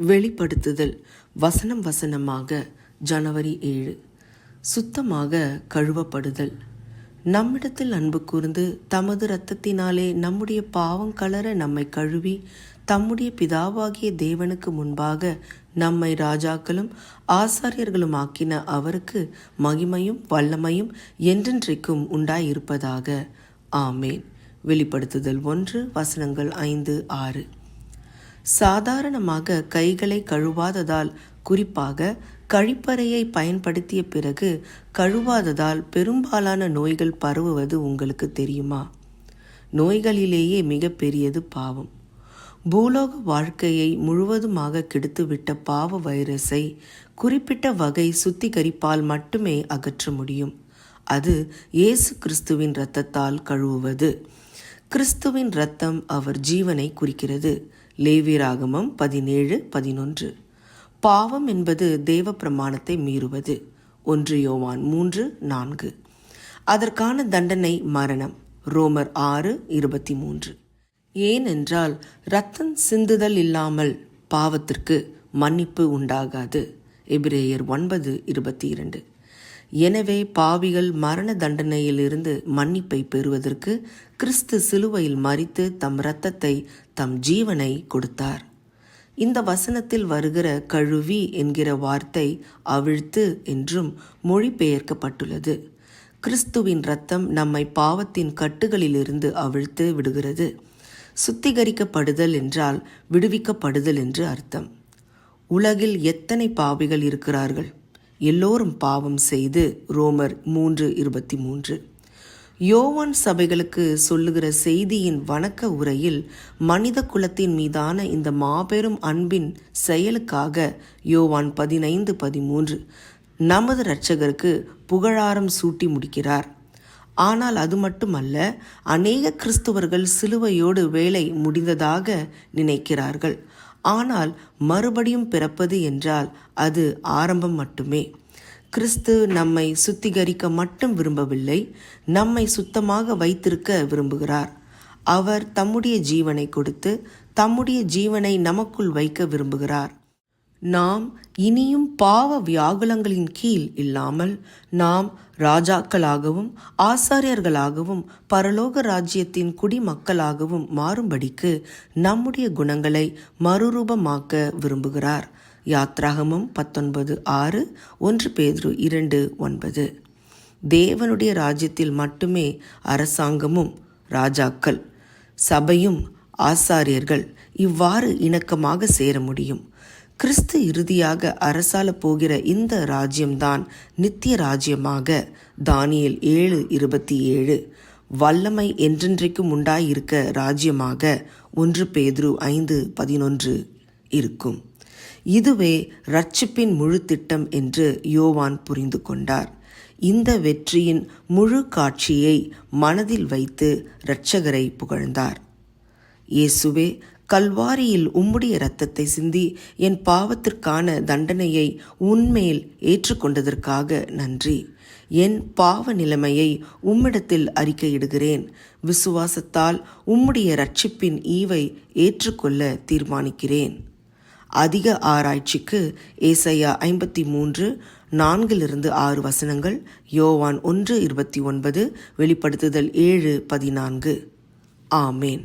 வெளிப்படுத்துதல். வசனம் வசனமாக ஜனவரி ஏழு. சுத்தமாக கழுவப்படுதல். நம்மிடத்தில் அன்பு கூர்ந்து தமது இரத்தத்தினாலே நம்முடைய பாவம் கலர நம்மை கழுவி தம்முடைய பிதாவாகிய தேவனுக்கு முன்பாக நம்மை ராஜாக்களும் ஆசாரியர்களும் ஆக்கின அவருக்கு மகிமையும் வல்லமையும் என்றென்றைக்கும் உண்டாயிருப்பதாக. ஆமேன். வெளிப்படுத்துதல் ஒன்று வசனங்கள் ஐந்து ஆறு. சாதாரணமாக கைகளை கழுவாததால் குறிப்பாக கழிப்பறையை பயன்படுத்திய பிறகு கழுவாததால் பெரும்பாலான நோய்கள் பரவுவது உங்களுக்கு தெரியுமா? நோய்களிலேயே மிகப்பெரியது பாவம். பூலோக வாழ்க்கையை முழுவதுமாக கெடுத்துவிட்ட பாவ வைரஸை குறிப்பிட்ட வகை சுத்திகரிப்பால் மட்டுமே அகற்ற முடியும். அது இயேசு கிறிஸ்துவின் இரத்தத்தால் கழுவுவது. கிறிஸ்துவின் இரத்தம் அவர் ஜீவனை குறிக்கிறது. லேவியராகமம் பதினேழு பதினொன்று. பாவம் என்பது தேவ பிரமாணத்தை மீறுவது. ஒன்று யோவான் மூன்று நான்கு. அதற்கான தண்டனை மரணம். ரோமர் ஆறு இருபத்தி மூன்று. ஏனென்றால் ரத்தம் சிந்துதல் இல்லாமல் பாவத்திற்கு மன்னிப்பு உண்டாகாது. எபிரேயர் ஒன்பது இருபத்தி இரண்டு. எனவே பாவிகள் மரண தண்டனையிலிருந்து மன்னிப்பை பெறுவதற்கு கிறிஸ்து சிலுவையில் மறித்து தம் இரத்தத்தை தம் ஜீவனை கொடுத்தார். இந்த வசனத்தில் வருகிற கழுவி என்கிற வார்த்தை அவிழ்த்து என்றும் மொழிபெயர்க்கப்பட்டுள்ளது. கிறிஸ்துவின் இரத்தம் நம்மை பாவத்தின் கட்டுகளிலிருந்து அவிழ்த்து விடுகிறது. சுத்திகரிக்கப்படுதல் என்றால் விடுவிக்கப்படுதல் என்று அர்த்தம். உலகில் எத்தனை பாவிகள் இருக்கிறார்கள்? எல்லோரும் பாவம் செய்து ரோமர் மூன்று இருபத்தி மூன்று. யோவான் சபைகளுக்கு சொல்லுகிற செய்தியின் வணக்க உரையில் மனித குலத்தின் மீதான இந்த மாபெரும் அன்பின் செயலுக்காக யோவான் பதினைந்து பதிமூன்று நமது இரட்சகருக்கு புகழாரம் சூட்டி முடிக்கிறார். ஆனால் அது மட்டுமல்ல அநேக கிறிஸ்துவர்கள் சிலுவையோடு வேலை முடிந்ததாக நினைக்கிறார்கள். ஆனால் மறுபடியும் பிறப்பது என்றால் அது ஆரம்பம் மட்டுமே. கிறிஸ்து நம்மை சுத்திகரிக்க மட்டும் விரும்பவில்லை நம்மை சுத்தமாக வைத்திருக்க விரும்புகிறார். அவர் தம்முடைய ஜீவனை கொடுத்து தம்முடைய ஜீவனை நமக்குள் வைக்க விரும்புகிறார். நாம் இனியும் பாவ வியாகுலங்களின் கீழ் இல்லாமல் நாம் ராஜாக்களாகவும் ஆசாரியர்களாகவும் பரலோக ராஜ்யத்தின் குடிமக்களாகவும் மாறும்படிக்கு நம்முடைய குணங்களை மறுரூபமாக்க விரும்புகிறார். யாத்ராகமும் பத்தொன்பது ஆறு ஒன்று பேதுரு இரண்டு ஒன்பது. தேவனுடைய ராஜ்யத்தில் மட்டுமே அரசாங்கமும் ராஜாக்கள் சபையும் ஆசாரியர்கள் இவ்வாறு இணக்கமாக சேர முடியும். கிறிஸ்து இறுதியாக அரசால போகிற இந்த ராஜ்யம்தான் நித்திய ராஜ்யமாக. தானியல் ஏழு இருபத்தி ஏழு. வல்லமை என்றென்றைக்கும் உண்டாயிருக்க ராஜ்யமாக ஒன்று பேதுரு ஐந்து பதினொன்று இருக்கும். இதுவே ரட்சிப்பின் முழு திட்டம் என்று யோவான் புரிந்து கொண்டார். இந்த வெற்றியின் முழு காட்சியை மனதில் வைத்து இரட்சகரை புகழ்ந்தார். இயேசுவே கல்வாரியில் உம்முடைய இரத்தத்தை சிந்தி என் பாவத்திற்கான தண்டனையை உன்மேல் ஏற்றுக்கொண்டதற்காக நன்றி. என் பாவ நிலைமையை உம்மிடத்தில் அறிக்கையிடுகிறேன். விசுவாசத்தால் உம்முடைய ரட்சிப்பின் ஈவை ஏற்றுக்கொள்ள தீர்மானிக்கிறேன். அதிக ஆராய்ச்சிக்கு ஏசையா ஐம்பத்தி மூன்று நான்கிலிருந்து ஆறு வசனங்கள் யோவான் ஒன்று இருபத்தி ஒன்பது வெளிப்படுத்துதல் ஏழு பதினான்கு. ஆமேன்.